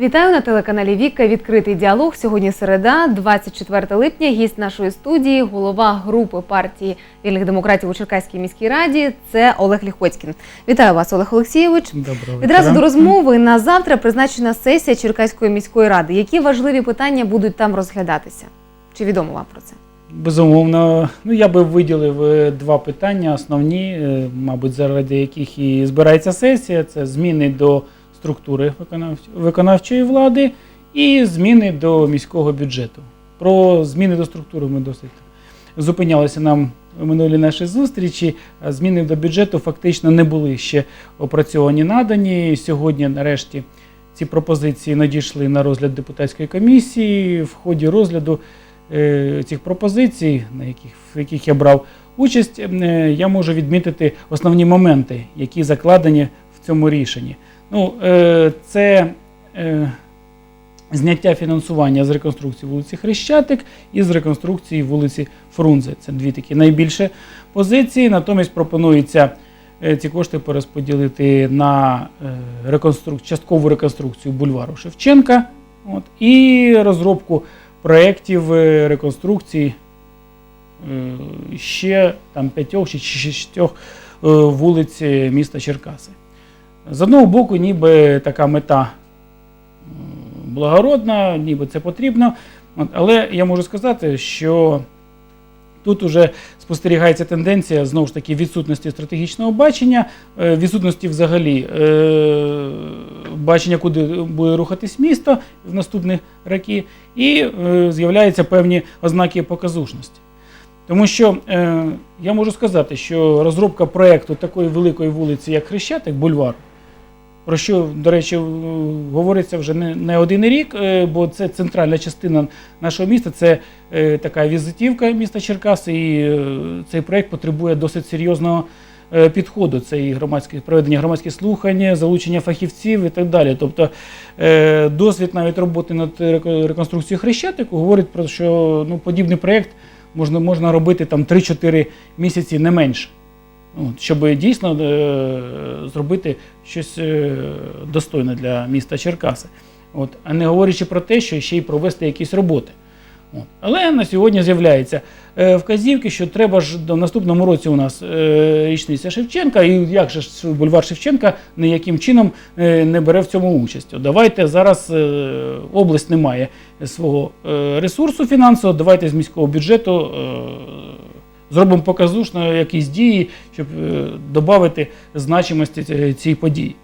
Вітаю на телеканалі Віка. Відкритий діалог. Сьогодні середа, 24 липня. Гість нашої студії, голова групи партії вільних демократів у Черкаській міській раді. Це Олег Ліхоцькін. Вітаю вас, Олег Олексійович. Доброго Відразу до розмови на завтра призначена сесія Черкаської міської ради. Які важливі питання будуть там розглядатися? Чи відомо вам про це? Безумовно, ну я би виділив е, два питання основні, е, мабуть, заради яких і збирається сесія. Це зміни до структури виконавчої влади і зміни до міського бюджету. Про зміни до структури ми досить зупинялися нам минулі наші зустрічі. Зміни до бюджету фактично не були ще опрацьовані, надані. Сьогодні, нарешті, ці пропозиції надійшли на розгляд депутатської комісії. В ході розгляду е, цих пропозицій, на яких, в яких я брав участь, е, я можу відмітити основні моменти, які закладені в цьому рішенні. Ну, е, це е, зняття фінансування з реконструкції вулиці Хрещатик і з реконструкції вулиці Фрунзе. Це дві такі найбільші позиції. Натомість пропонується е, ці кошти перерозподілити на реконструк... часткову реконструкцію бульвару Шевченка от, і розробку проєктів реконструкції ще там п'ятьох чи шістьох вулиць міста Черкаси. З одного боку, ніби така мета благородна, ніби це потрібно. Але я можу сказати, що тут уже спостерігається тенденція знову ж таки відсутності стратегічного бачення, е, відсутності взагалі е, бачення, куди буде рухатись місто в наступні роки, і е, з'являються певні ознаки показушності. Тому що я можу сказати, що розробка проєкту такої великої вулиці, як Хрещатик, бульвар, про що, до речі, говориться вже не, не один рік, е, бо це центральна частина нашого міста, це е, така візитівка міста Черкаси, і е, цей проєкт потребує досить серйозного підходу. Це і громадське проведення громадських слухань, залучення фахівців і так далі. Тобто досвід навіть роботи над реконструкцією Хрещатику говорить про що ну, подібний проєкт можна, можна робити там 3-4 місяці не менше. От, щоб дійсно е, зробити щось е, достойне для міста Черкаси. От, а не говорячи про те, що ще й провести якісь роботи. От. Але на сьогодні з'являються е, вказівки, що треба ж до наступному році у нас річниця Шевченка, і як же ж бульвар Шевченка ніяким чином не бере в цьому участь. От Давайте зараз область не має свого ресурсу фінансового, давайте з міського бюджету зробимо показушно якісь дії, щоб е, додати значимості ці- цій події.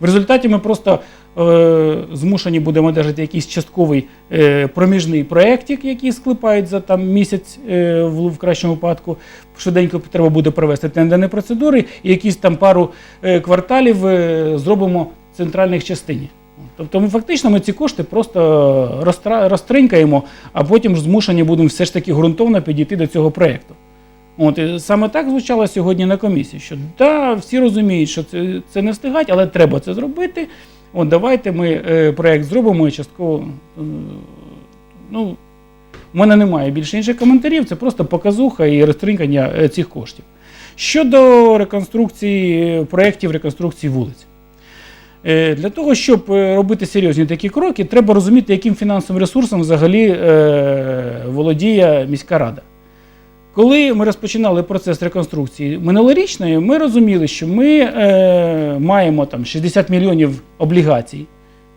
В результаті ми просто е, змушені будемо держати якийсь частковий е, проміжний проєктик, який склепають за там місяць е, в, в кращому випадку. Швиденько треба буде провести тендерні процедури, і якісь там пару е, кварталів е, зробимо в центральних частині. Тобто ми фактично ми ці кошти просто розтринькаємо, а потім ж змушені будемо все ж таки ґрунтовно підійти до цього проєкту. От і саме так звучало сьогодні на комісії, що да, всі розуміють, що це, це не встигать, але треба це зробити. От давайте ми е, проект зробимо і частково. е, ну, у мене немає більше інших коментарів, це просто показуха і розтринкання е, цих коштів. Щодо реконструкції е, проєктів реконструкції вулиць. Е, Для того, щоб робити серйозні такі кроки, треба розуміти, яким фінансовим ресурсом взагалі володіє міська рада. Коли ми розпочинали процес реконструкції минулорічної, ми розуміли, що ми е, маємо там 60 мільйонів облігацій,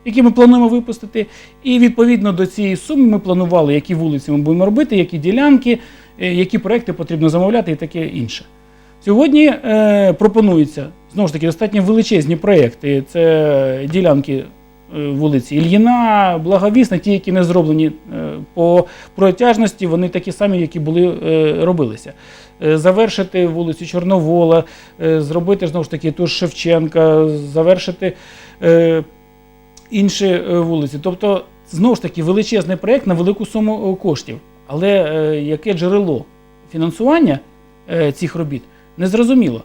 які ми плануємо випустити. І відповідно до цієї суми ми планували, які вулиці ми будемо робити, які ділянки, е, які проекти потрібно замовляти і таке інше. Сьогодні е, пропонуються знову ж таки достатньо величезні проекти. Це ділянки вулиці Ільїна, Благовісна, ті, які не зроблені е, по протяжності, вони такі самі, які були е, робилися. Е, Завершити вулицю Чорновола, е, зробити знову ж таки ту Шевченка, завершити е, інші е, вулиці. Тобто, знову ж таки, величезний проєкт на велику суму е, коштів. Але е, яке джерело фінансування е, цих робіт, незрозуміло.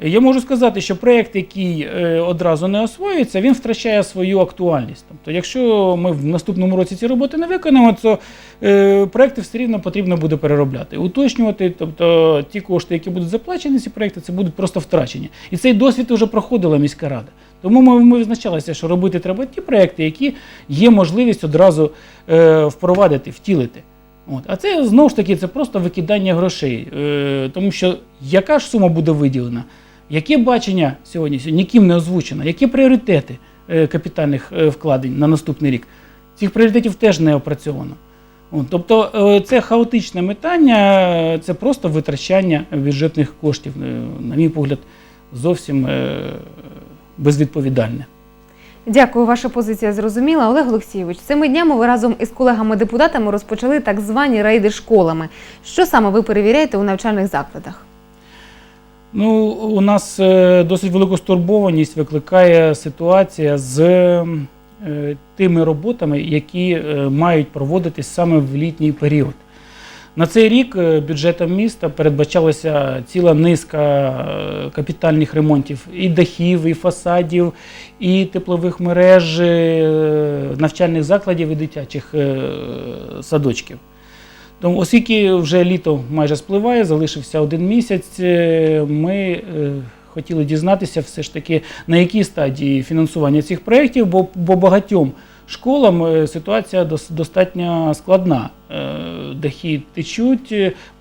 Я можу сказати, що проєкт, який е, одразу не освоюється, він втрачає свою актуальність. Тобто, якщо ми в наступному році ці роботи не виконаємо, то е, проекти все рівно потрібно буде переробляти, уточнювати. Тобто ті кошти, які будуть заплачені, ці проекти, це будуть просто втрачені. І цей досвід вже проходила міська рада. Тому ми, ми визначалися, що робити треба ті проекти, які є можливість одразу е, впровадити, втілити. От. А це знову ж таки це просто викидання грошей. Е, тому що яка ж сума буде виділена? Яке бачення сьогодні ніким не озвучено? Які пріоритети е, капітальних е, вкладень на наступний рік? Цих пріоритетів теж не опрацьовано. Тобто е, це хаотичне метання, це просто витрачання бюджетних коштів, на мій погляд, зовсім безвідповідальне. Дякую, ваша позиція зрозуміла. Олег Олексійович, цими днями ви разом із колегами-депутатами розпочали так звані рейди школами. Що саме ви перевіряєте у навчальних закладах? Ну, у нас е, досить велику стурбованість викликає ситуація з е, тими роботами, які е, мають проводитись саме в літній період. На цей рік бюджетом міста передбачалася ціла низка капітальних ремонтів і дахів, і фасадів, і теплових мереж, навчальних закладів і дитячих садочків. Тому, оскільки вже літо майже спливає, залишився один місяць, е, ми е, хотіли дізнатися все ж таки, на якій стадії фінансування цих проєктів, бо, бо багатьом школам е, ситуація дос- достатньо складна. Дахи течуть,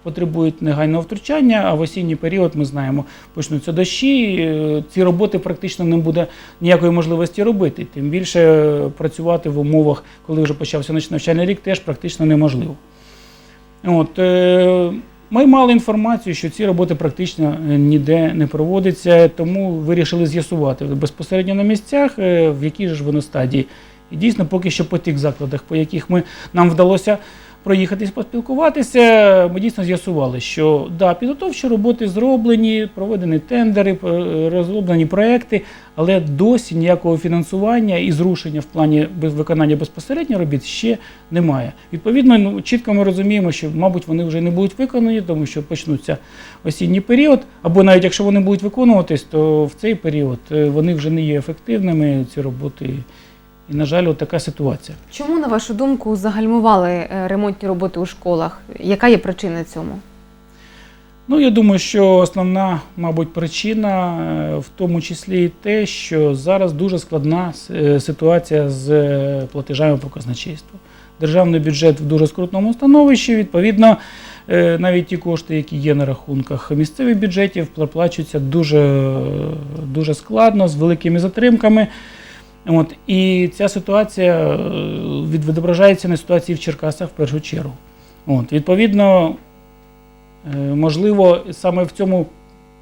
потребують негайного втручання, а в осінній період ми знаємо, почнуться дощі. Ці роботи практично не буде ніякої можливості робити. Тим більше працювати в умовах, коли вже почався навчальний рік, теж практично неможливо. От, е, ми мали інформацію, що ці роботи практично е, ніде не проводяться, тому вирішили з'ясувати безпосередньо на місцях, е, в якій ж воно стадії. І дійсно, поки що по тих закладах, по яких ми, нам вдалося проїхатись, поспілкуватися, ми дійсно з'ясували, що да, підготовчі роботи зроблені, проведені тендери, розроблені проекти, але досі ніякого фінансування і зрушення в плані виконання безпосередньо робіт ще немає. Відповідно, ну, чітко ми розуміємо, що, мабуть, вони вже не будуть виконані, тому що почнуться осінній період, або навіть якщо вони будуть виконуватись, то в цей період е, вони вже не є ефективними, ці роботи. І, на жаль, от така ситуація. Чому, на вашу думку, загальмували е, ремонтні роботи у школах? Яка є причина цьому? Ну, я думаю, що основна, мабуть, причина е, в тому числі і те, що зараз дуже складна е, ситуація з платежами по казначейству. Державний бюджет в дуже скрутному становищі. Відповідно, навіть ті кошти, які є на рахунках місцевих бюджетів, проплачуються дуже, дуже складно, з великими затримками. От, і ця ситуація е, відображається на ситуації в Черкасах в першу чергу. От, відповідно, Е, Можливо, саме в цьому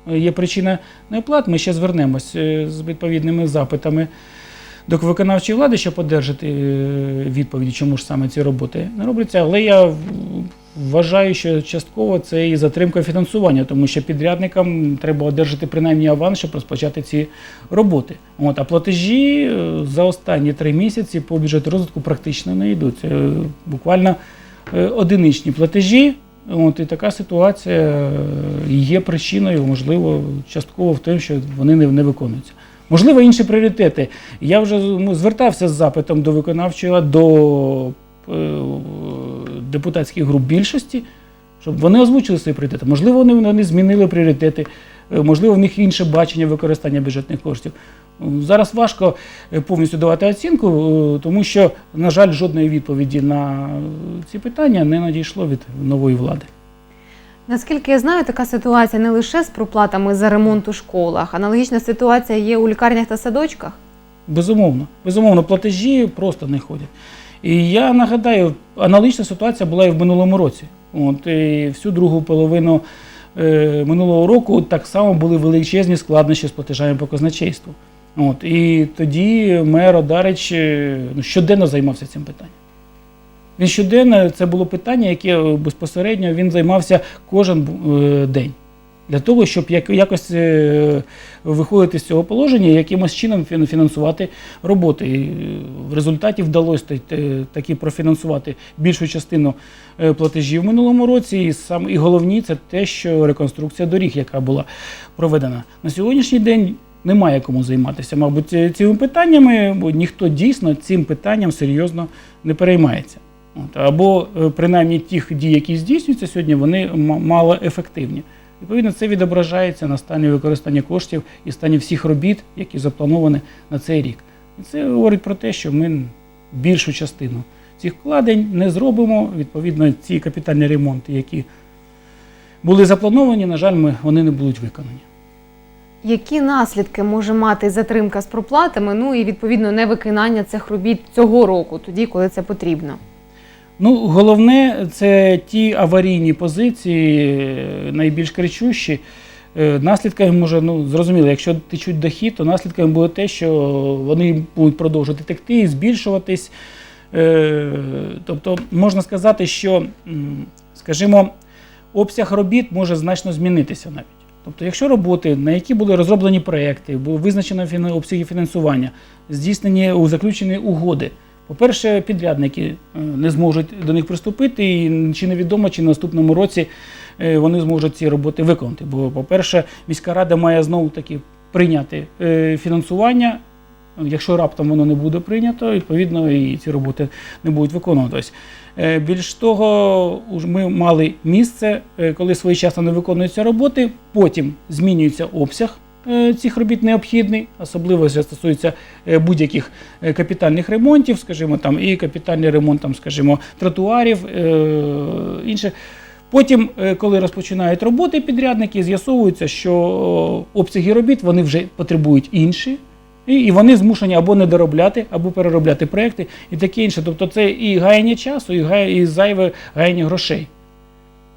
є причина неоплат. Ми ще звернемось е, з відповідними запитами до виконавчої влади, щоб одержати е, відповіді, чому ж саме ці роботи не робляться. Але я вважаю, що частково це і затримка фінансування, тому що підрядникам треба одержати принаймні аванс, щоб розпочати ці роботи. От, а платежі е, за останні три місяці по бюджету розвитку практично не йдуть. Це буквально е, одиничні платежі. От, і така ситуація е, є причиною, можливо, частково в тому, що вони не, виконуються. Можливо, інші пріоритети. Я вже ну, звертався з запитом до виконавчого, до е, депутатських груп більшості, щоб вони озвучили свої пріоритети. Можливо, вони, вони змінили пріоритети, е, можливо, в них інше бачення використання бюджетних коштів. Зараз важко е, повністю давати оцінку, е, тому що, на жаль, жодної відповіді на ці питання не надійшло від нової влади. Наскільки я знаю, така ситуація не лише з проплатами за ремонт у школах. Аналогічна ситуація є у лікарнях та садочках. Безумовно, безумовно, платежі просто не ходять. І я нагадаю, аналогічна ситуація була і в минулому році. От, і всю другу половину е, минулого року так само були величезні складнощі з платежами по казначейству. От, і тоді мер Одарич е, ну, щоденно займався цим питанням. Він щоденно це було питання, яке е, безпосередньо він займався кожен е, день. Для того, щоб якось е, виходити з цього положення, якимось чином фінансувати роботи. І е, в результаті вдалося та- та- таки профінансувати більшу частину е, платежів в минулому році. І сам і головні це те, що реконструкція доріг, яка була проведена на сьогоднішній день. Немає кому займатися, мабуть, цими питаннями, бо ніхто дійсно цим питанням серйозно не переймається. От, або принаймні ті дії, які здійснюються сьогодні, вони мало ефективні. Відповідно, це відображається на стані використання коштів і стані всіх робіт, які заплановані на цей рік. І це говорить про те, що ми більшу частину цих вкладень не зробимо. Відповідно, ці капітальні ремонти, які були заплановані, на жаль, ми, вони не будуть виконані. Які наслідки може мати затримка з проплатами? Ну і відповідно невиконання цих робіт цього року, тоді, коли це потрібно. Ну, головне, це ті аварійні позиції, е, найбільш кричущі. Е, Наслідками може, ну зрозуміло, якщо течуть дохід, то наслідками буде те, що вони будуть продовжувати текти, збільшуватись. Е, Тобто можна сказати, що, скажімо, обсяг робіт може значно змінитися навіть. Тобто, якщо роботи, на які були розроблені проекти, було визначено обсяги фінансування, здійснені у заключені угоди. По-перше, підрядники е, не зможуть до них приступити, і чи невідомо, чи наступному році е, вони зможуть ці роботи виконати. Бо, по-перше, міська рада має знову таки прийняти е, фінансування. Якщо раптом воно не буде прийнято, відповідно і ці роботи не будуть виконуватись. Більш того, ми мали місце, коли своєчасно не виконуються роботи, потім змінюється обсяг цих робіт необхідний, особливо що стосується е, будь-яких е, капітальних ремонтів, скажімо, там і капітальний ремонт, там, скажімо, тротуарів, е, інших. Потім, е, коли розпочинають роботи підрядники, з'ясовується, що обсяги робіт вони вже потребують інші. І, вони змушені або не доробляти, або переробляти проекти і таке інше. Тобто це і гаяння часу, і зайве гаяння грошей.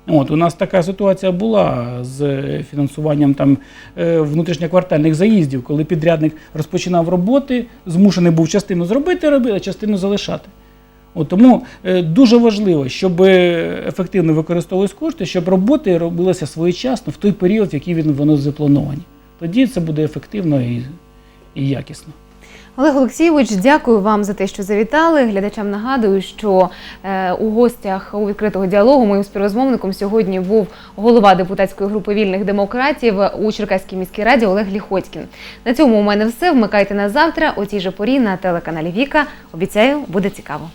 От, у нас така ситуація була з фінансуванням там е, внутрішньоквартальних заїздів, коли підрядник розпочинав роботи, змушений був частину зробити, робити, а частину залишати. От, тому е, дуже важливо, щоб ефективно використовувалися кошти, щоб роботи робилися своєчасно в той період, в який воно заплановані. Тоді це буде ефективно і, і якісно. Олег Олексійович, дякую вам за те, що завітали. Глядачам нагадую, що е, у гостях у відкритого діалогу моїм співрозмовником сьогодні був голова депутатської групи вільних демократів у Черкаській міській раді Олег Ліхоцькін. На цьому у мене все. Вмикайте на завтра о тій же порі на телеканалі Віка. Обіцяю, буде цікаво.